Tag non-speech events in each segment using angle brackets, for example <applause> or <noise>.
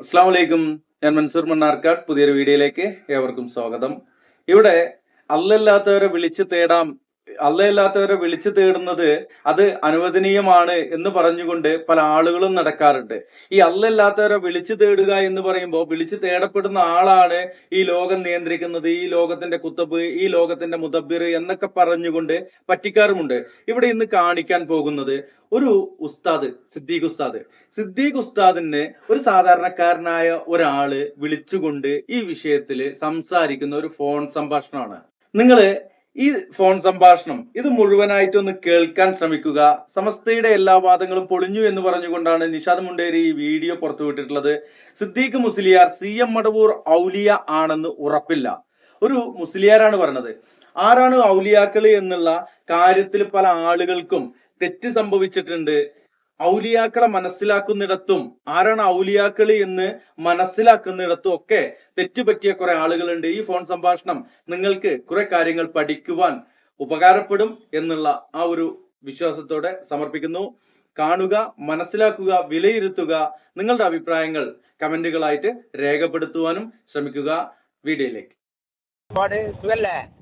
അസ്സാം വലൈക്കും ഞാൻ മൻസൂർ മണ്ണാർക്കാട്. പുതിയൊരു വീഡിയോയിലേക്ക് ഏവർക്കും സ്വാഗതം. ഇവിടെ അല്ലല്ലാത്തവരെ വിളിച്ചു തേടാം അല്ലല്ലാത്തവരെ വിളിച്ചു തേടുന്നത് അത് അനുവദനീയമാണ് എന്ന് പറഞ്ഞുകൊണ്ട് പല ആളുകളും നടക്കാറുണ്ട്. ഈ അല്ലല്ലാത്തവരെ വിളിച്ചു തേടുക എന്ന് പറയുമ്പോൾ വിളിച്ചു തേടപ്പെടുന്ന ആളാണ് ഈ ലോകം നിയന്ത്രിക്കുന്നത് ഈ ലോകത്തിന്റെ കുത്തബ് ഈ ലോകത്തിന്റെ മുതബിർ എന്നൊക്കെ പറഞ്ഞുകൊണ്ട് പറ്റിക്കാറുമുണ്ട്. ഇവിടെ ഇന്ന് കാണിക്കാൻ പോകുന്നത് ഒരു ഉസ്താദ് സിദ്ദീഖ് ഉസ്താദ്. സിദ്ദീഖ് ഉസ്താദിനെ ഒരു സാധാരണക്കാരനായ ഒരാൾ വിളിച്ചുകൊണ്ട് ഈ വിഷയത്തിൽ സംസാരിക്കുന്ന ഒരു ഫോൺ സംഭാഷണമാണ്. നിങ്ങൾ ഈ ഫോൺ സംഭാഷണം ഇത് മുഴുവനായിട്ടൊന്ന് കേൾക്കാൻ ശ്രമിക്കുക. സമസ്തയുടെ എല്ലാ വാദങ്ങളും പൊളിഞ്ഞു എന്ന് പറഞ്ഞുകൊണ്ടാണ് നിഷാദ് മുണ്ടേരി ഈ വീഡിയോ പുറത്തുവിട്ടിട്ടുള്ളത്. സിദ്ദീഖ് മുസ്ലിയാർ സി എം മടവൂർ ഔലിയ ആണെന്ന് ഉറപ്പില്ല. ഒരു മുസ്ലിയാരാണ് പറഞ്ഞത്. ആരാണ് ഔലിയാക്കൾ എന്നുള്ള കാര്യത്തിൽ പല ആളുകൾക്കും തെറ്റ് സംഭവിച്ചിട്ടുണ്ട്. ഔലിയാക്കളെ മനസ്സിലാക്കുന്നിടത്തും ആരാണ് ഔലിയാക്കൾ എന്ന് മനസ്സിലാക്കുന്നിടത്തും ഒക്കെ തെറ്റുപറ്റിയ കുറെ ആളുകളുണ്ട്. ഈ ഫോൺ സംഭാഷണം നിങ്ങൾക്ക് കുറെ കാര്യങ്ങൾ പഠിക്കുവാൻ ഉപകാരപ്പെടും എന്നുള്ള ആ ഒരു വിശ്വാസത്തോടെ സമർപ്പിക്കുന്നു. കാണുക മനസ്സിലാക്കുക വിലയിരുത്തുക നിങ്ങളുടെ അഭിപ്രായങ്ങൾ കമന്റുകളായിട്ട് രേഖപ്പെടുത്തുവാനും ശ്രമിക്കുക വീഡിയോയിലേക്ക്.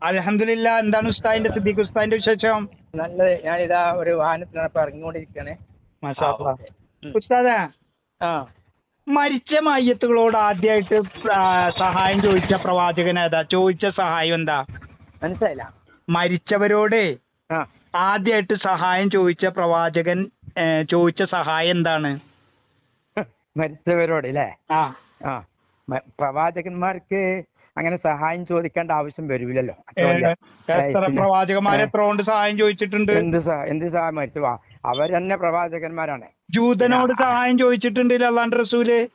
അലഹമില്ല എന്താണ് ഉസ്താദിന്റെ സിദ്ദീഖ് ഉസ്താദിന്റെ വിശേഷം? നല്ലത്. ഞാനിതാ ഒരു വാഹനത്തിലാണ് ഇപ്പൊ ഇറങ്ങിക്കൊണ്ടിരിക്കുകയാണ്. ഉസ്താദേ മരിച്ച മയ്യത്തുകളോട് ആദ്യമായിട്ട് സഹായം ചോദിച്ച പ്രവാചകൻ ഏതാ? ചോദിച്ച സഹായം എന്താ? മനസ്സിലായില്ല. മരിച്ചവരോട് ആ. ആദ്യമായിട്ട് സഹായം ചോദിച്ച പ്രവാചകൻ ചോദിച്ച സഹായം എന്താണ്? മരിച്ചവരോട് അല്ലേ ആ. ആ. പ്രവാചകന്മാർക്ക് അങ്ങനെ സഹായം ചോദിക്കേണ്ട ആവശ്യം വരില്ലല്ലോ പ്രവാചകന്മാരെ എത്ര കൊണ്ട് സഹായം ചോദിച്ചിട്ടുണ്ട്? എന്ത് എന്ത് സഹായം മരിച്ചു? വാ അവർ തന്നെ പ്രവാചകന്മാരാണ്. ജൂതനോട് സഹായം ചോദിച്ചിട്ടുണ്ട് അല്ലാണ്ട് റസൂൽ?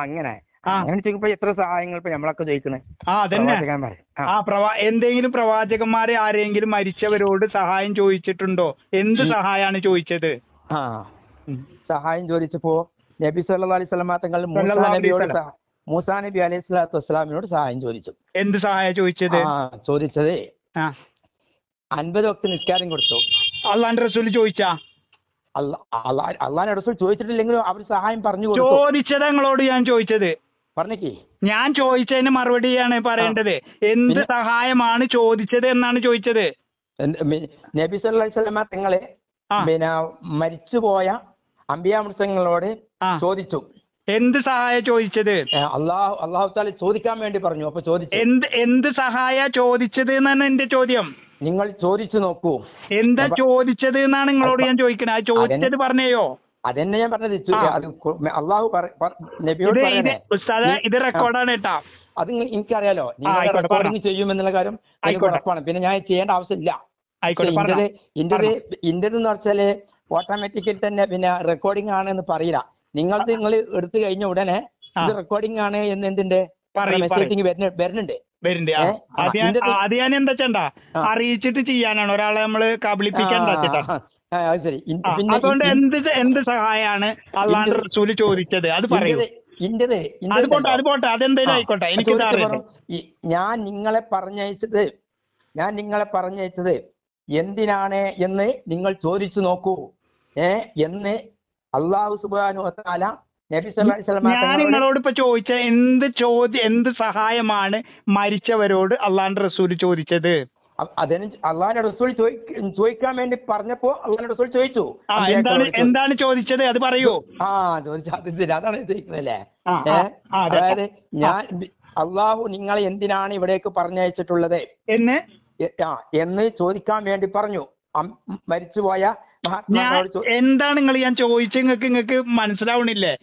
അങ്ങനെ. ആ. അങ്ങനെ ചോദിക്കുമ്പോ എത്ര സഹായങ്ങൾ ഇപ്പൊ നമ്മളൊക്കെ ചോദിക്കണേ ആ അതന്നെ. ആ. പ്രവാ എന്തെങ്കിലും പ്രവാചകന്മാരെ ആരെങ്കിലും മരിച്ചവരോട് സഹായം ചോദിച്ചിട്ടുണ്ടോ? എന്ത് സഹായമാണ് ചോദിച്ചത്? ആ. സഹായം ചോദിച്ചപ്പോ നബി അലൈഹി തങ്ങൾ മൂസാ നബിയോട്. മൂസാ നബി അലൈഹി സ്വലാത്തു വസ്സലാമിനോട് സഹായം ചോദിച്ചു. എന്ത് സഹായം ചോദിച്ചത്? ചോദിച്ചത് അൻപത് വക്ത നിസ്കാരം കൊടുത്തു. അള്ളാന്റെ റസൂൽ ചോദിച്ചാ? അള്ളാഹാൻ റസൂൽ ചോദിച്ചിട്ടില്ലെങ്കിലും അവർ സഹായം പറഞ്ഞു ചോദിച്ചത് നിങ്ങളോട് ഞാൻ ചോദിച്ചത്. പറഞ്ഞേക്കേ. ഞാൻ ചോദിച്ചതിന് മറുപടിയാണ് പറയേണ്ടത്. എന്ത് സഹായമാണ് ചോദിച്ചത് എന്നാണ് ചോദിച്ചത്? നബിസ്വല്ലാ നബി സല്ലല്ലാഹു അലൈഹി വസല്ലമ തങ്ങളെ പിന്നെ മരിച്ചുപോയ അമ്പിയാമൃതങ്ങളോട് ചോദിച്ചു. എന്ത് സഹായ ചോദിച്ചത്? അള്ളാഹു അള്ളാഹു താല ചോദിക്കാൻ വേണ്ടി പറഞ്ഞു അപ്പൊ ചോദിച്ചു. എന്ത് എന്ത് സഹായ ചോദിച്ചത് എന്നാണ് എന്റെ ചോദ്യം? നിങ്ങൾ ചോദിച്ചു നോക്കൂ. എന്താ ചോദിച്ചത് എന്നാണ് നിങ്ങളോട് ഞാൻ ചോദിക്കുന്നത് ആ ചോദിച്ചത് പറഞ്ഞേയോ? അതെന്നെ ഞാൻ പറഞ്ഞത്. അള്ളാഹു നബിയോട് ഇത് റെക്കോർഡാണ് കേട്ടാ. അത് എനിക്കറിയാലോ. നിങ്ങൾ റെക്കോർഡിങ് ചെയ്യുമെന്നുള്ള കാര്യം. ഉറപ്പാണ്. പിന്നെ ഞാൻ ചെയ്യേണ്ട ആവശ്യമില്ല. ഇന്റത്. ഇന്റത് ഇന്റത് എന്ന് വെച്ചാൽ ഓട്ടോമാറ്റിക്കലി തന്നെ പിന്നെ റെക്കോർഡിംഗ് ആണ് എന്ന് പറയില്ല. നിങ്ങൾ നിങ്ങൾ എടുത്തു കഴിഞ്ഞ ഉടനെ. ഇത് റെക്കോർഡിംഗ് ആണ് എന്ന് എന്തിന്റെ മെസ്സേജിങ് വരുന്നുണ്ട്. ആ, അത് ഞാൻ അത് ഞാൻ എന്താ ചെയ്യണ്ട? അറിയിച്ചിട്ട് ചെയ്യാനാണ്. ഒരാളെ നമ്മൾ കബളിപ്പിക്കണ്ട ചേട്ടാ പിന്നെ അതുകൊണ്ട് എന്ത് എന്ത് സഹായമാണ് അള്ളാണ്ട് റസൂൽ ചോദിച്ചത്? അത് പറയൂ. അത് പോട്ടെ അത് പോട്ടെ. അതെന്തേലും ആയിക്കോട്ടെ. എനിക്ക് ഞാൻ നിങ്ങളെ പറഞ്ഞയച്ചത് ഞാൻ നിങ്ങളെ പറഞ്ഞയച്ചത് എന്തിനാണ് എന്ന് നിങ്ങൾ ചോദിച്ചു നോക്കൂ. ഏ? എന്ന് അള്ളാഹു സുബാനു വത്താല ഞാൻ നിങ്ങളോട് ഇപ്പൊ ചോദിച്ച എന്ത് ചോദ്യം എന്ത് സഹായമാണ് മരിച്ചവരോട് അള്ളാന്റെ റസൂൽ ചോദിച്ചത്? അതിന് അള്ളാഹിന്റെ റസൂൽ ചോദിക്കാൻ വേണ്ടി പറഞ്ഞപ്പോ അള്ളാഹിന്റെ റസൂൽ ചോദിച്ചു. എന്താണ് എന്താണ് ചോദിച്ചത്? അത് പറയൂ. ആ ചോദിച്ചു. അത് ശരി. അതാണ് ചോദിക്കുന്നല്ലേ. അതായത് ഞാൻ അള്ളാഹു നിങ്ങളെ എന്തിനാണ് ഇവിടേക്ക് പറഞ്ഞയച്ചിട്ടുള്ളത്? എന്ന്? ആ, എന്ന് ചോദിക്കാൻ വേണ്ടി പറഞ്ഞു. മരിച്ചുപോയ എന്താണ് നിങ്ങൾ ഞാൻ ചോദിച്ച നിങ്ങൾക്ക് നിങ്ങൾക്ക് മനസ്സിലാവണില്ലേ?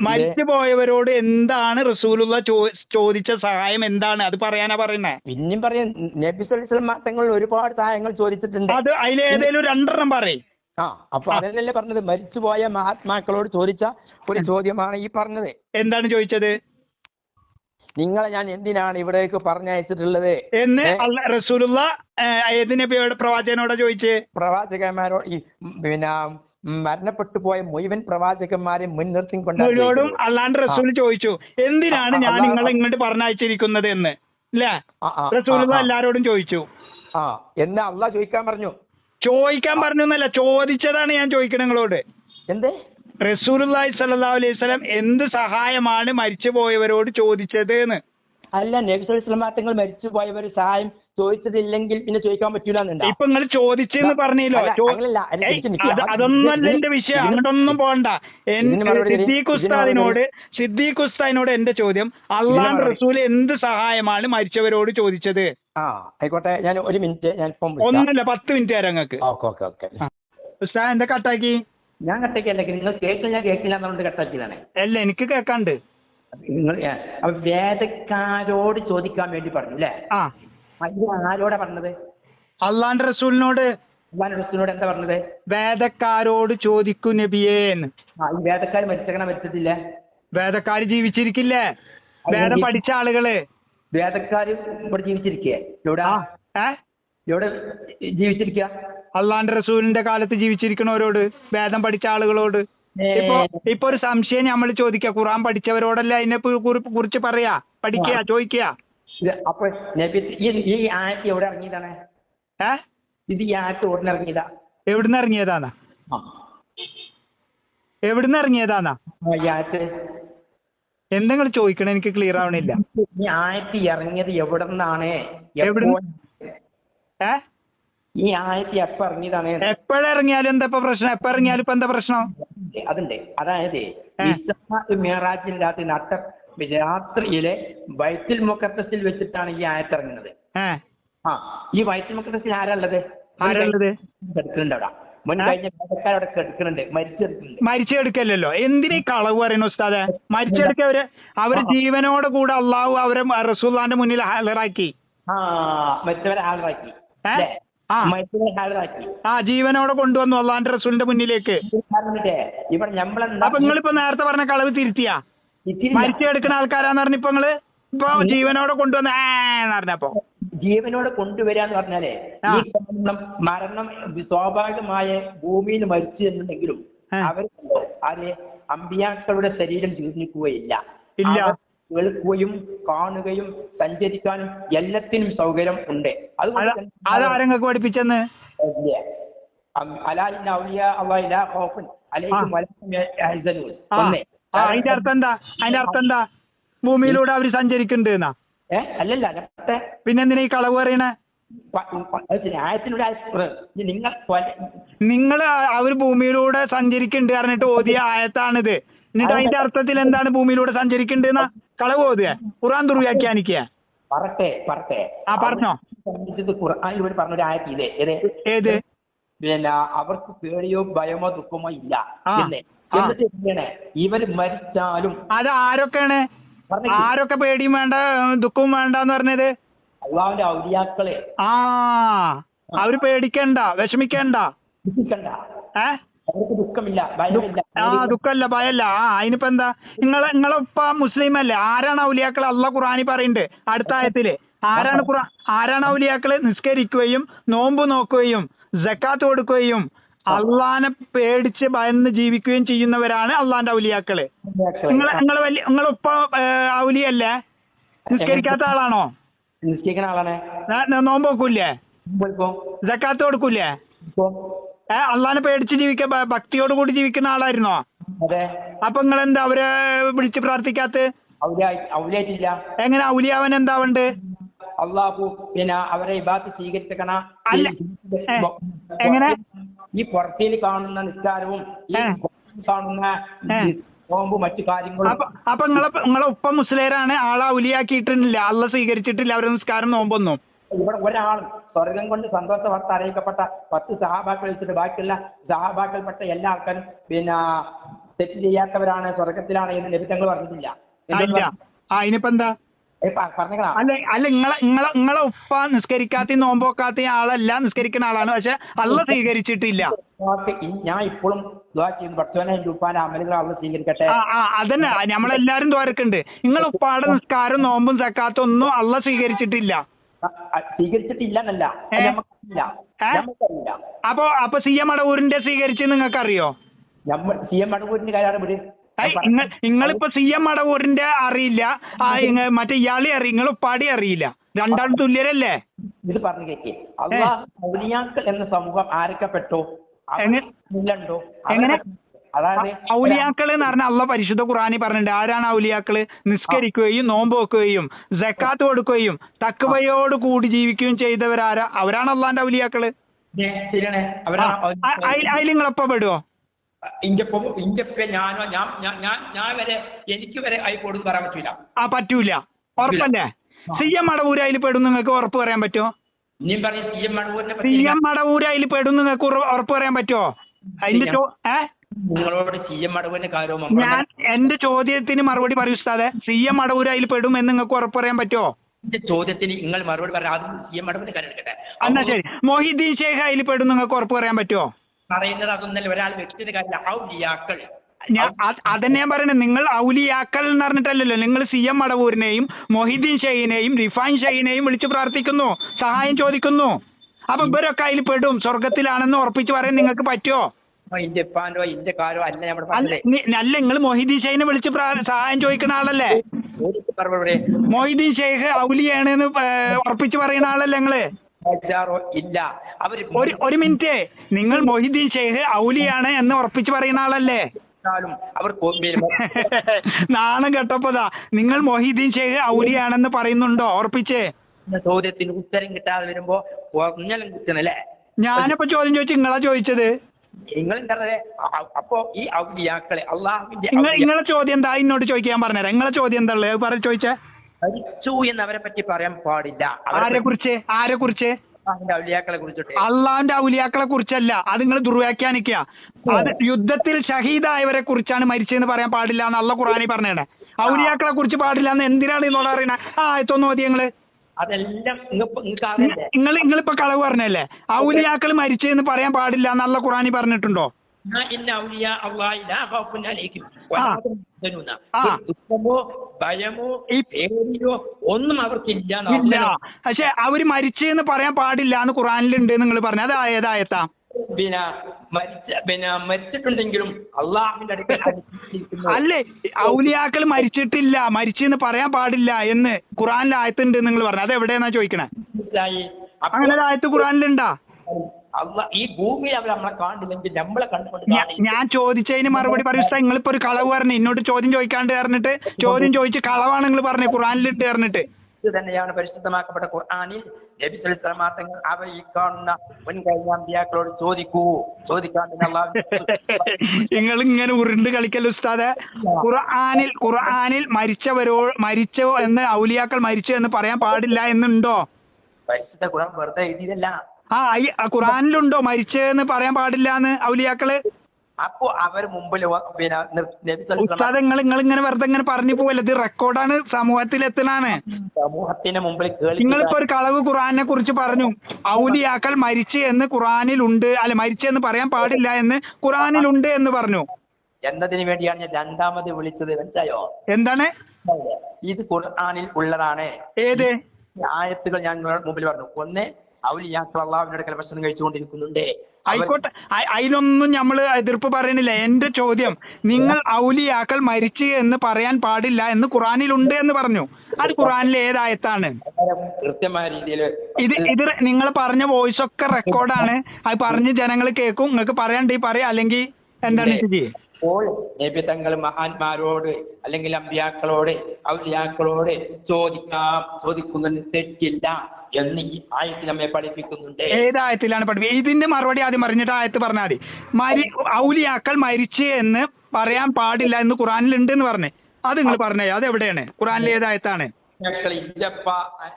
മരിച്ചു പോയവരോട് എന്താണ് റസൂലുള്ള ചോദിച്ച സഹായം എന്താണ്? അത് പറയാനാ പറയുന്നേ. പിന്നെയും പറയാം നബി സല്ലല്ലാഹു തങ്ങൾ ഒരുപാട് സഹായങ്ങൾ ചോദിച്ചിട്ടുണ്ട്. അത് അതിലേതേലും രണ്ടെണ്ണം പറയും. ആ അപ്പൊ അതിനല്ലേ പറഞ്ഞത്? മരിച്ചുപോയ മഹാത്മാക്കളോട് ചോദിച്ച ഒരു ചോദ്യമാണ് ഈ പറഞ്ഞത്. എന്താണ് ചോദിച്ചത്? നിങ്ങളെ ഞാൻ എന്തിനാണ് ഇവിടേക്ക് പറഞ്ഞയച്ചിട്ടുള്ളത്? എന്ന് റസൂലുള്ള ഏത് നബിയോട് പ്രവാചകനോട് ചോദിച്ചേ? പ്രവാചകന്മാരോ ഈ പിന്നെ മരണപ്പെട്ടു പോയ മുഴുവൻ പ്രവാചകന്മാരെ മുൻനിർത്തി മുഴുവനും അല്ലാണ്ട് റസൂൽ ചോദിച്ചു എന്തിനാണ് ഞാൻ നിങ്ങൾ നിങ്ങളെ ഇങ്ങോട്ട് പറഞ്ഞയച്ചിരിക്കുന്നത് എന്ന് അല്ലേ എല്ലാരോടും ചോദിച്ചു. ആ എന്നാ അള്ളാ ചോദിക്കാൻ പറഞ്ഞു? ചോദിക്കാൻ പറഞ്ഞു എന്നല്ല ചോദിച്ചതാണ് ഞാൻ ചോദിക്കണ നിങ്ങളോട്. എന്ത്? റസൂലുള്ളാഹി സ്വല്ലല്ലാഹു അലൈഹി വസല്ലം എന്ത് സഹായമാണ് മരിച്ചു പോയവരോട് ചോദിച്ചത് എന്ന് അല്ല നബി മരിച്ചു പോയവർ സഹായം ചോദിച്ചതില്ലെങ്കിൽ പിന്നെ ചോദിക്കാൻ പറ്റൂല ഇപ്പൊ നിങ്ങൾ ചോദിച്ചെന്ന് പറഞ്ഞല്ലോ അതൊന്നല്ല എന്റെ വിഷയം അങ്ങോട്ടൊന്നും പോകണ്ട. സിദ്ദീഖ് ഉസ്താദിനോട് സിദ്ദീഖ് ഉസ്താദിനോട് എന്റെ ചോദ്യം. അള്ളാൻ. റസൂൽ എന്ത് സഹായമാണ് മരിച്ചവരോട് ചോദിച്ചത്? ആ ആയിക്കോട്ടെ ഞാൻ ഒരു മിനിറ്റ് ഞാൻ. ഒന്നല്ല പത്ത് മിനിറ്റ് തരാം നിങ്ങൾക്ക് ഓക്കെ ഓക്കെ ഓക്കെ. ഉസ്താദ് എന്താ കട്ടാക്കി? ഞാൻ കട്ടയ്ക്കല്ല നിങ്ങൾ കേൾക്കില്ല ഞാൻ കേൾക്കില്ല എന്നുകൊണ്ട് കട്ടാക്കിയതാണ്. അല്ല എനിക്ക് കേൾക്കാണ്ട്. നിങ്ങൾ വേദക്കാരോട് ചോദിക്കാൻ വേണ്ടി പറഞ്ഞു അല്ലേ? ആരോടാ പറഞ്ഞത്? അള്ളാന്റെ റസൂലിനോട് അള്ളാൻ റസൂലിനോട് എന്താ പറഞ്ഞത്? വേദക്കാരോട് ചോദിക്കൂ നബിയേന്ന് ആ ഈ വേദക്കാർ മരിച്ചങ്ങനെ മരിച്ചിട്ടില്ല? വേദക്കാര് ജീവിച്ചിരിക്കില്ലേ? വേദം പഠിച്ച ആളുകൾ. വേദക്കാര് ഇവിടെ ജീവിച്ചിരിക്കേ? എവിടെ? ഏ? എവിടെ ജീവിച്ചിരിക്കുക അള്ളാന്റെ റസൂലിന്റെ കാലത്ത് ജീവിച്ചിരിക്കണവരോട് വേദം പഠിച്ച ആളുകളോട്. ഇപ്പൊ ഇപ്പൊ ഒരു സംശയം നമ്മൾ ചോദിക്കുക ഖുറാൻ പഠിച്ചവരോടല്ലേ അതിനെ കുറിച്ച് പറയാ? പഠിക്കുക ചോദിക്കുക അപ്പൊ ഈ ഈ ആയത്ത് എവിടെ ഇറങ്ങിയതാണ്? ഏ? ഇത് ഈ ആയത്ത് എവിടെ ഇറങ്ങിയതാ? എവിടുന്ന് ഇറങ്ങിയതാന്നാ? എവിടുന്ന് ഇറങ്ങിയതാന്നാ? ആ, ഈ ആയത്ത്. എന്തെങ്കിലും ചോദിക്കണേ എനിക്ക് ക്ലിയർ ആവണില്ല. ഈ ആയത്ത് ഇറങ്ങിയത് എവിടെ നിന്നാണ് ഏ? ഈ ആയത്ത് എപ്പോ ഇറങ്ങിയതാണ്? എപ്പോഴിറങ്ങിയാലും എന്താ ഇപ്പൊ പ്രശ്നം? എപ്പോ ഇറങ്ങിയാലും ഇപ്പൊ എന്താ പ്രശ്നം? അതുണ്ട്. അതായത് മിറാജിന്റെ രാത്രി നട്ട രാത്രിയിലെ ബൈത്തുൽ മുഖത്തസിൽ വെച്ചിട്ടാണ് ഈ ആയത്ത് ഇറങ്ങുന്നത്. ആ ഈ ബൈത്തുൽ മുഖത്തസിൽ ആരാ ഉള്ളത്? എടുക്കുന്നുണ്ട് കിടക്കുന്നുണ്ട് അവിടെ മരിച്ചെടുക്കല്ലോ എന്തിനാ കളവ് പറയുന്നു ഉസ്താദെ? മരിച്ചെടുക്ക അവർ അവർ ജീവനോട് കൂടെ അള്ളാഹു അവരെ റസൂല്ലാന്റെ മുന്നിൽ ഹാജറാക്കി ആ ജീവനോടെ കൊണ്ടുവന്നു അള്ളാന്റെ റസൂലിന്റെ മുന്നിലേക്ക്. അപ്പൊ നിങ്ങളിപ്പോ നേരത്തെ പറഞ്ഞ കളവ് തിരുത്തിയാ? മരിച്ചെടുക്കുന്ന ആൾക്കാരാന്ന് പറഞ്ഞ ഇപ്പൊ നിങ്ങൾ ഇപ്പൊ ജീവനോടെ കൊണ്ടുവന്ന പറഞ്ഞപ്പോ ജീവനോടെ കൊണ്ടുവരാന്ന് പറഞ്ഞാലേ ഈ കാരണം മരണം സ്വാഭാവികമായ ഭൂമിയിൽ മരിച്ചു എന്നുണ്ടെങ്കിലും. അവർ അത് അമ്പിയാക്കളുടെ ശരീരം ജീർണിക്കുകയില്ല. ഇല്ല. കേൾക്കുകയും കാണുകയും സഞ്ചരിക്കാനും എല്ലാത്തിനും സൗകര്യം ഉണ്ട്. അതാരങ്ങൾക്ക് പഠിപ്പിച്ചെന്ന്? അലാലിന്റെ അവലിയ അവ ഇന്ന ഔലിയ അല്ലെങ്കിൽ ഖൗഫുൻ അലൈഹിം യഹ്സനൂൻ. ആ അതിന്റെ അർത്ഥം എന്താ? അതിന്റെ അർത്ഥം എന്താ? ഭൂമിയിലൂടെ അവർ സഞ്ചരിക്കുന്നുണ്ട് അല്ലല്ല പിന്നെന്തിനാ ഈ കളവ് പറയണേ? നിങ്ങൾ നിങ്ങൾ അവർ ഭൂമിയിലൂടെ സഞ്ചരിക്കുന്നുണ്ട് പറഞ്ഞിട്ട് ഓതിയ ആയത്താണിത്. എന്നിട്ട് അതിന്റെ അർത്ഥത്തിൽ എന്താണ് ഭൂമിയിലൂടെ സഞ്ചരിക്കുന്നുണ്ട് കളവ് ഓതുക. ഖുറാൻ ദുർവ്യാഖ്യാനിക്കുക. പറട്ടെ പറട്ടെ. ആ, പറഞ്ഞോ. ഖുർആാനിലൂടെ പറഞ്ഞൊരു ആയത്ത് ഇതേ ഏത്? പിന്നെ അവർക്ക് പേടിയോ ഭയമോ ദുഃഖമോ ഇല്ല. എന്നിട്ട് ഇങ്ങനെ ഇവർ മരിച്ചാലും അത് ആരൊക്കെയാണ്? ആരൊക്കെ പേടിയും വേണ്ട ദുഃഖവും വേണ്ട എന്ന് പറഞ്ഞത്? അള്ളാവിന്റെ ഔലിയാക്കളെ. ആ. അവർ പേടിക്കണ്ട വിഷമിക്കണ്ട. ദുഃഖിക്കണ്ട. ഏ? അവർക്ക് ദുഃഖമില്ല ഭയമില്ല. ആ ദുഃഖമല്ല ഭയല്ല ആ അതിനിപ്പോ എന്താ? നിങ്ങളെ നിങ്ങളെ ഉപ്പ മുസ്ലിം അല്ലേ? ആരാണ് ഔലിയാക്കൾ അള്ള ഖുറാനി പറയുന്നുണ്ട് അടുത്ത ആയത്തിൽ. ആരാണ് ഖുറാൻ ആരാണ് ഔലിയാക്കൾ? നിസ്കരിക്കുകയും നോമ്പ് നോക്കുകയും ജക്കാത്ത് കൊടുക്കുകയും അള്ളാനെ പേടിച്ച് ഭയന്ന് ജീവിക്കുകയും ചെയ്യുന്നവരാണ് അള്ളാന്റെ ഔലിയാക്കൾ. നിങ്ങൾ നിങ്ങൾ വലിയ നിങ്ങൾ ഉപ്പ ഔലിയല്ലേ? നിസ്കരിക്കാത്ത ആളാണോ? നിസ്കരിക്കുന്ന ആളാണ്. നോമ്പ് നോക്കൂല്ലേ ജക്കാത്ത് കൊടുക്കൂലേ ഏഹ് ഏ അള്ളാനെ പേടിച്ച് ജീവിക്ക ഭക്തിയോട് കൂടി ജീവിക്കുന്ന ആളായിരുന്നോ? അതെ. അപ്പൊ നിങ്ങൾ എന്താ അവരെ വിളിച്ച് പ്രാർത്ഥിക്കാത്ത? എങ്ങനെ ഔലിയാവൻ എന്താവണ്ട്? അള്ളാഹു പിന്നെ അവരെ സ്വീകരിച്ചേക്കണ. അല്ല. എങ്ങനെ? ഈ പുറത്തിൽ കാണുന്ന നിസ്കാരവും ഈ. കാണുന്ന. നോമ്പും മറ്റു കാര്യങ്ങളും അപ്പൊ നിങ്ങളെ നിങ്ങളെ ഉപ്പ മുസ്ലേരാണ് ആളെ ഉലിയാക്കിയിട്ടില്ല അള്ള സ്വീകരിച്ചിട്ടില്ല അവരുടെ നിസ്കാരം നോമ്പൊന്നും ഇവിടെ ഒരാളും സ്വർഗം കൊണ്ട് സന്തോഷ വാർത്ത അറിയിക്കപ്പെട്ട പത്ത് സഹാബാക്കൾ വെച്ചിട്ട് ബാക്കിയുള്ള സഹാബാക്കൾപ്പെട്ട എല്ലാ ആൾക്കാരും പിന്നെ തെറ്റ് ചെയ്യാത്തവരാണ് സ്വർഗത്തിലാണ് എന്ന് ലഭിതങ്ങൾ പറഞ്ഞിട്ടില്ല ഇനിയിപ്പോ എന്താ അല്ല അല്ല ഇങ്ങളെ ഇങ്ങളെ നിങ്ങളെ ഉപ്പ നിസ്കരിക്കാത്ത നോമ്പോക്കാത്ത ആളല്ല നിസ്കരിക്കുന്ന ആളാണ്. പക്ഷെ അള്ള സ്വീകരിച്ചിട്ടില്ല. ഞാൻ ഇപ്പോഴും അതന്നെ. നമ്മളെല്ലാരും ദ്വാരക്കുണ്ട്. നിങ്ങളെ ഉപ്പാടെ നിസ്കാരം നോമ്പും സക്കാത്തും ഒന്നും അള്ള സ്വീകരിച്ചിട്ടില്ല. സ്വീകരിച്ചിട്ടില്ല എന്നല്ല അപ്പൊ അപ്പൊ സി എം അടവൂരിന്റെ സ്വീകരിച്ച് നിങ്ങൾക്കറിയോ? സി എം അടവൂരിന്റെ കാര്യമാണ് വിട് നിങ്ങൾ നിങ്ങളിപ്പോ സി എം അടവൂരിന്റെ അറിയില്ല. മറ്റേ ഇയാളെ അറിയും നിങ്ങൾ ഉപ്പാടി അറിയില്ല. രണ്ടാളും തുല്യരല്ലേ? ഇത് പറഞ്ഞു കേക്ക്. അള്ളാഹ് ഔലിയാക്കൾ എന്ന സമൂഹം ആരൊക്കെപ്പെട്ടോ? എങ്ങനെ- ഇല്ലണ്ടോ? എങ്ങനെ? അതായത് ഔലിയാക്കൾ എന്ന് പറഞ്ഞാൽ അള്ള പരിശുദ്ധ ഖുറാനി പറഞ്ഞിട്ടുണ്ട്. ആരാണ് ഔലിയാക്കൾ നിസ്കരിക്കുകയും നോമ്പ് വെക്കുകയും ജക്കാത്ത് കൊടുക്കുകയും തക്കുവയോട് കൂടി ജീവിക്കുകയും ചെയ്തവരാരാ? അവരാണ് അള്ളാന്റെ ഔലിയാക്കൾ. അതിൽ നിങ്ങളെപ്പോ പെടുവോ? ഇഞ്ചപ്പ ഞാനോ ഞാൻ ഞാൻ ഞാൻ ഞാൻ വരെ എനിക്ക് വരെ ആയി കൊടുത്ത് പറയാൻ പറ്റൂല. ആ പറ്റൂല. ഉറപ്പല്ലേ? സി എം മടവൂര് അതിൽ പെടും നിങ്ങൾക്ക് ഉറപ്പ് പറയാൻ പറ്റുമോ നീ പറഞ്ഞ സി എം മടവൂരിനെ സി എം മടവൂര് അതിൽ പെടും നിങ്ങൾക്ക് ഉറ- ഉറപ്പ് പറയാൻ പറ്റുമോ അതിന്റെ ഏ? നിങ്ങളോട് സി എം മടൂരിന്റെ കാര്യവും ഞാൻ എന്റെ ചോദ്യത്തിന് മറുപടി പറയൂ ഉസ്താദെ. സി എം മടവൂര് അതിൽ പെടും എന്ന് നിങ്ങൾക്ക് ഉറപ്പ് പറയാൻ പറ്റുമോ എന്റെ ചോദ്യത്തിന് നിങ്ങൾ മറുപടി പറയാം ആദ്യം സി എം മടൂരിന്റെ കാര്യം എടുക്കട്ടെ. എന്നാ ശരി. മൊഹിദ്ദീൻ ഷേഖ് അതിൽ പെടും നിങ്ങൾക്ക് ഉറപ്പ് പറയാൻ പറ്റുമോ പറയുന്നത് അതൊന്നല്ല. ഒരാൾ വ്യക്തിയുടെ ഔലിയാക്കൾ. ഞാൻ അത് അതന്നെ ഞാൻ പറയുന്നത് നിങ്ങൾ ഔലിയാക്കൾ എന്ന് പറഞ്ഞിട്ടല്ലല്ലോ. നിങ്ങൾ സി എം മടവൂരിനെയും മൊഹിദ്ദീൻ ഷെയ്നെയും റിഫാൻ ഷെയ്നെയും വിളിച്ചു പ്രാർത്ഥിക്കുന്നു. സഹായം ചോദിക്കുന്നു. അപ്പൊ ഇവരൊക്കെ അതിൽ പെടും. സ്വർഗത്തിലാണെന്ന് ഉറപ്പിച്ചു പറയാൻ നിങ്ങൾക്ക് പറ്റുമോ? അല്ല നമ്മുടെ അല്ല പറഞ്ഞത് നിങ്ങൾ മൊഹിദ്ദീൻ ഷെയ്നെ വിളിച്ച് സഹായം ചോദിക്കുന്ന ആളല്ലേ? മൊഹിദ്ദീൻ ഷെയ്ഖ് ഉറപ്പിച്ചു ഉറപ്പിച്ച് പറയുന്ന ആളല്ലേ നിങ്ങൾ? ഇല്ല. അവർ ഒരു ഒരു മിനിറ്റ്. നിങ്ങൾ മൊഹിദ്ദീൻ ഷെയ്ഖ് ഔലിയാണ് എന്ന് ഉറപ്പിച്ച് പറയുന്ന ആളല്ലേ? ാലും അവർ <laughs> നാണം കെട്ടപ്പതാ. നിങ്ങൾ മൊഹിദ്ദീൻ ഷെയ്ഖ് ഔലിയാണെന്ന് പറയുന്നുണ്ടോ? ഉറപ്പിച്ച്. ചോദ്യത്തിന് ഉത്തരം കിട്ടാതെ വരുമ്പോ കുറഞ്ഞലും കുത്തണല്ലേ ഞാനിപ്പോ ചോദ്യം ചോദിച്ചു നിങ്ങളാ ചോദിച്ചത്? നിങ്ങൾ അപ്പോ ഈ ഔലിയാക്കളെ അള്ളാഹുവിന്റെ നിങ്ങളെ ചോദ്യം എന്താ? എന്നോട് ചോദിക്കാൻ പറഞ്ഞുതരാം. നിങ്ങളെ ചോദ്യം എന്താ ഉള്ളത്? പറ ചോദിച്ചേ. മരിച്ചു എന്ന് അവരെ പറ്റി പറയാൻ പാടില്ല. ആരെ കുറിച്ച് ആരെ കുറിച്ച് ഔലിയാക്കളെ കുറിച്ചിട്ട്. അള്ളാന്റെ ഔലിയാക്കളെ കുറിച്ചല്ല. അത് നിങ്ങൾ ദുർവ്യാഖ്യാനിക്കുക. അത് യുദ്ധത്തിൽ ഷഹീദായവരെ കുറിച്ചാണ് മരിച്ചതെന്ന് പറയാൻ പാടില്ല എന്ന് അള്ള ഖുറാനി പറഞ്ഞേടെ ഔലിയാക്കളെ കുറിച്ച് പാടില്ല എന്ന് എന്തിനാണ് എന്നോട് അറിയണേ ആ എത്തൊന്നു മതി നിങ്ങൾ അതെല്ലാം നിങ്ങൾ നിങ്ങളിപ്പോ കളവ് പറഞ്ഞല്ലേ? ഔലിയാക്കൾ മരിച്ചതെന്ന് പറയാൻ പാടില്ല എന്ന് അള്ള ഖുറാനി പറഞ്ഞിട്ടുണ്ടോ? ആ. ഭയമോ ഈ- പേടിയോ ഒന്നും അവർക്കില്ല. ഇല്ല. പക്ഷെ അവർ മരിച്ചു എന്ന് പറയാൻ പാടില്ല എന്ന് ഖുറാനിലുണ്ട് നിങ്ങൾ പറഞ്ഞു അത് ഏതായത്താ പിന്നെ മരിച്ച പിന്നെ മരിച്ചിട്ടുണ്ടെങ്കിലും അള്ളാഹുവിന്റെ അടുക്കൽ. <laughs> അല്ലേ? ഔലിയാക്കൾ മരിച്ചിട്ടില്ല. മരിച്ചു എന്ന് പറയാൻ പാടില്ല എന്ന് ഖുറാനിൽ ആയത്തുണ്ട് നിങ്ങൾ പറഞ്ഞു അത് എവിടെയെന്നാ ചോദിക്കണേ? അങ്ങനെ ആയത്ത് ഖുറാനിലുണ്ടാ? അള്ളാ ഈ ഭൂമിയിൽ അവർ നമ്മളെ കാണില്ലെങ്കിൽ നമ്മളെ കണ്ടുകൊണ്ട്. ഞാൻ ചോദിച്ചതിന് മറുപടി പറയും നിങ്ങളിപ്പോ ഒരു കളവ് പറഞ്ഞു എന്നോട് ചോദ്യം ചോദിക്കാണ്ട് പറഞ്ഞിട്ട് ചോദ്യം ചോദിച്ച് കളവാണ് നിങ്ങൾ പറഞ്ഞു ഖുറാനിലിട്ട് പറഞ്ഞിട്ട്. ഇത് തന്നെയാണ് പരിശുദ്ധമാക്കപ്പെട്ട ഖുർആനിൽ നബി സല്ലല്ലാഹു അലൈഹി അവർ ഈ കാണുന്ന മുൻകഴിഞ്ഞ അമ്പിയാക്കളോട് ചോദിക്കൂ. ചോദിക്കാൻ നിങ്ങൾ <laughs> ഇങ്ങനെ ഉരുണ്ട് കളിക്കൽ ഉസ്താദെ? ഖുർആാനിൽ ഖുർആാനിൽ മരിച്ചവരോ മരിച്ചോ എന്ന് ഔലിയാക്കൾ മരിച്ചു എന്ന് പറയാൻ പാടില്ല എന്നുണ്ടോ? പരിശുദ്ധ ഖുർആൻ വെറുതെ എഴുതിയതല്ല. ആ ഈ- ഖുറാനിലുണ്ടോ? മരിച്ചെന്ന് പറയാൻ പാടില്ല എന്ന് ഔലിയാക്കൾ? അപ്പോ അവർ മുമ്പിൽ ഉസ്താദ് നിങ്ങൾ നിങ്ങൾ ഇങ്ങനെ വെറുതെ ഇങ്ങനെ പറഞ്ഞു പോവല്ലേ? ഇത് റെക്കോർഡാണ് സമൂഹത്തിൽ എത്തലാണ് സമൂഹത്തിന് മുമ്പിൽ നിങ്ങളിപ്പോ ഒരു കളവ് ഖുറാനെ കുറിച്ച് പറഞ്ഞു. ഔലിയാക്കൾ മരിച്ചു എന്ന് ഖുറാനിൽ ഉണ്ട് അല്ല മരിച്ചെന്ന് പറയാൻ പാടില്ല എന്ന് ഖുറാനിൽ ഉണ്ട് എന്ന് പറഞ്ഞു. എന്നതിന് വേണ്ടിയാണ് ഞാൻ രണ്ടാമത് വിളിച്ചത് മനസ്സിലായോ? എന്താണ്? ഇത് ഖുർആാനിൽ ഉള്ളതാണ്. ഏത്? ആയത്തുകൾ ഞാൻ മുമ്പിൽ പറഞ്ഞു. ഒന്ന് അടുക്കൽ ഭക്ഷണം കഴിച്ചുകൊണ്ടിരിക്കുന്നുണ്ട്. ആയിക്കോട്ടെ. അതിനൊന്നും അതിലൊന്നും നമ്മൾ എതിർപ്പ് പറയണില്ല. എന്റെ ചോദ്യം നിങ്ങൾ ഔലിയാക്കൾ മരിച്ചു എന്ന് പറയാൻ പാടില്ല എന്ന് ഖുറാനിൽ ഉണ്ട് എന്ന് പറഞ്ഞു. അത് ഖുറാനിലെ ഏതായത്താണ് കൃത്യമായ രീതിയിൽ ഇത് ഇത് നിങ്ങൾ പറഞ്ഞ വോയിസ് ഒക്കെ റെക്കോർഡാണ്. അത് പറഞ്ഞ് ജനങ്ങൾ കേൾക്കും. നിങ്ങൾക്ക് പറയാണ്ടി പറയാം. അല്ലെങ്കിൽ എന്താണ് സ്ഥിതി അപ്പോൾ നബി തങ്ങൾ മഹാന്മാരോട് അല്ലെങ്കിൽ അമ്പിയാക്കളോട് ഔലിയാക്കളോട് ചോദിക്കാം. ചോദിക്കുന്നതിന് തെറ്റില്ല എന്ന് ഈ ആയത്തിൽ നമ്മെ പഠിപ്പിക്കുന്നുണ്ട്. ഏതായത്തിലാണ് പഠിപ്പിക്കുക ഇതിന്റെ മറുപടി ആദ്യം പറഞ്ഞിട്ട് ആയത്ത് പറഞ്ഞാൽ മതി. മരി ഔലിയാക്കൾ മരിച്ചു എന്ന് പറയാൻ പാടില്ല എന്ന് ഖുറാനിൽ ഉണ്ട് എന്ന് പറഞ്ഞേ. അത് നിങ്ങൾ പറഞ്ഞേ അത് എവിടെയാണ്? ഖുറാനിൽ ഏതായത്താണ് ഇല്ലപ്പ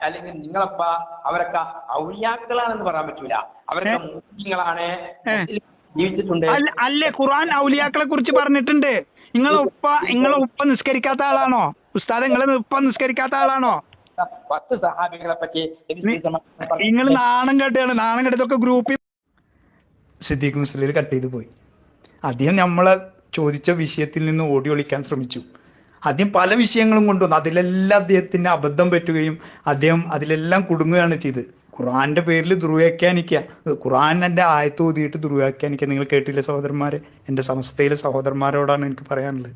അല്ലെങ്കിൽ നിങ്ങളപ്പ അവരൊക്കെ ഔലിയാക്കളാണെന്ന് പറയാൻ പറ്റൂല. അവരൊക്കെ? മുസ്ലിങ്ങളാണ്. ജീവിച്ചിട്ടുണ്ട്. അല്ല അല്ലേ? ഖുർആൻ ഔലിയാക്കളെ കുറിച്ച് പറഞ്ഞിട്ടുണ്ട്. നിങ്ങളെ ഉപ്പ നിങ്ങളെ ഉപ്പ നിസ്കരിക്കാത്ത ആളാണോ? ഉസ്താദ് നിങ്ങളെ ഉപ്പ നിസ്കരിക്കാത്ത ആളാണോ? പത്ത് സഹാബികളെ പറ്റി നിങ്ങൾ നാണം കെട്ടുകയാണ്. നാണം കെട്ടതൊക്കെ ഗ്രൂപ്പിൽ സിദ്ദീഖ് മുസ്ലിയിൽ കട്ട് ചെയ്ത് പോയി. അദ്ദേഹം നമ്മളെ ചോദിച്ച വിഷയത്തിൽ നിന്ന് ഓടി ഒളിക്കാൻ ശ്രമിച്ചു. അദ്ദേഹം പല വിഷയങ്ങളും കൊണ്ടുവന്നു. അതിലെല്ലാം അദ്ദേഹത്തിന് അബദ്ധം പറ്റുകയും അദ്ദേഹം അതിലെല്ലാം കുടുങ്ങുകയാണ് ചെയ്തത്. ഖുറാന്റെ പേരിൽ ദുർവ്യാഖ്യാനിക്കുക. ഖുറാനിന്റെ ആയത്ത് ഊതിയിട്ട് ദുർവ്യാഖ്യാനിക്കുക. നിങ്ങൾ കേട്ടില്ല സഹോദരന്മാരെ? എന്റെ സമസ്തയിലെ സഹോദരന്മാരോടാണ് എനിക്ക് പറയാനുള്ളത്.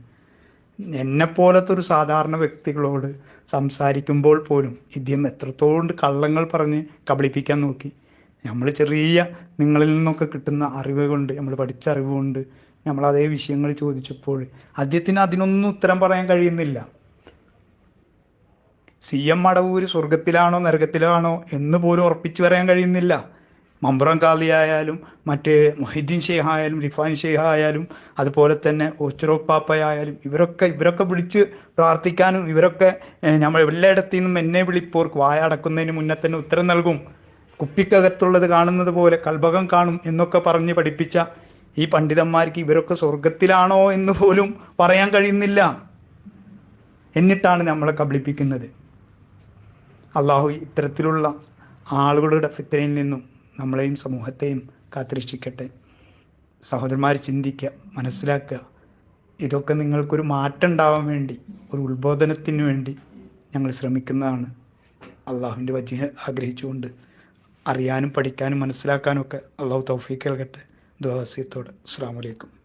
എന്നെപ്പോലത്തെ ഒരു സാധാരണ വ്യക്തികളോട് സംസാരിക്കുമ്പോൾ പോലും ഇദ്ദേഹം എത്രത്തോളം കള്ളങ്ങൾ പറഞ്ഞ് കബളിപ്പിക്കാൻ നോക്കി. നമ്മൾ ചെറിയ നിങ്ങളിൽ നിന്നൊക്കെ കിട്ടുന്ന അറിവ് കൊണ്ട് നമ്മൾ പഠിച്ച അറിവ് കൊണ്ട് നമ്മൾ അതേ വിഷയങ്ങൾ ചോദിച്ചപ്പോൾ അദ്ദേഹത്തിന് അതിനൊന്നും ഉത്തരം പറയാൻ കഴിയുന്നില്ല. സി എം മടവൂര് സ്വർഗത്തിലാണോ നരകത്തിലാണോ എന്ന് പോലും ഉറപ്പിച്ചു പറയാൻ കഴിയുന്നില്ല. മമ്പുറം കാളി ആയാലും മറ്റ് മൊഹിദ്ദീൻ ഷെയ്ഖ് ആയാലും റിഫാൻ ഷെയ്ഖ് ആയാലും അതുപോലെ തന്നെ ഓച്ചറോ പാപ്പയായാലും ഇവരൊക്കെ ഇവരൊക്കെ വിളിച്ച് പ്രാർത്ഥിക്കാനും ഇവരൊക്കെ നമ്മൾ എല്ലായിടത്തു നിന്നും എന്നെ വിളിപ്പോർക്ക് വായ അടക്കുന്നതിന് മുന്നേ തന്നെ ഉത്തരം നൽകും. കുപ്പിക്കകത്തുള്ളത് കാണുന്നത് പോലെ കൽഭകം കാണും എന്നൊക്കെ പറഞ്ഞ് പഠിപ്പിച്ച ഈ പണ്ഡിതന്മാർക്ക് ഇവരൊക്കെ സ്വർഗത്തിലാണോ എന്ന് പോലും പറയാൻ കഴിയുന്നില്ല. എന്നിട്ടാണ് നമ്മളെ കബളിപ്പിക്കുന്നത്. അള്ളാഹു ഇത്തരത്തിലുള്ള ആളുകളുടെ ഫിത്തനയിൽ നിന്നും നമ്മളെയും സമൂഹത്തെയും കാത്തിരക്ഷിക്കട്ടെ. സഹോദരന്മാർ ചിന്തിക്കുക മനസ്സിലാക്കുക ഇതൊക്കെ നിങ്ങൾക്കൊരു മാറ്റം ഉണ്ടാവാൻ വേണ്ടി ഒരു ഉത്ബോധനത്തിന് വേണ്ടി ഞങ്ങൾ ശ്രമിക്കുന്നതാണ്. അള്ളാഹുവിന്റെ വജി ആഗ്രഹിച്ചുകൊണ്ട് അറിയാനും പഠിക്കാനും മനസ്സിലാക്കാനും ഒക്കെ അള്ളാഹു തൗഫീഖ് നൽകട്ടെ. ദ്വാസിയത്തോട് അസ്സാം വലൈക്കും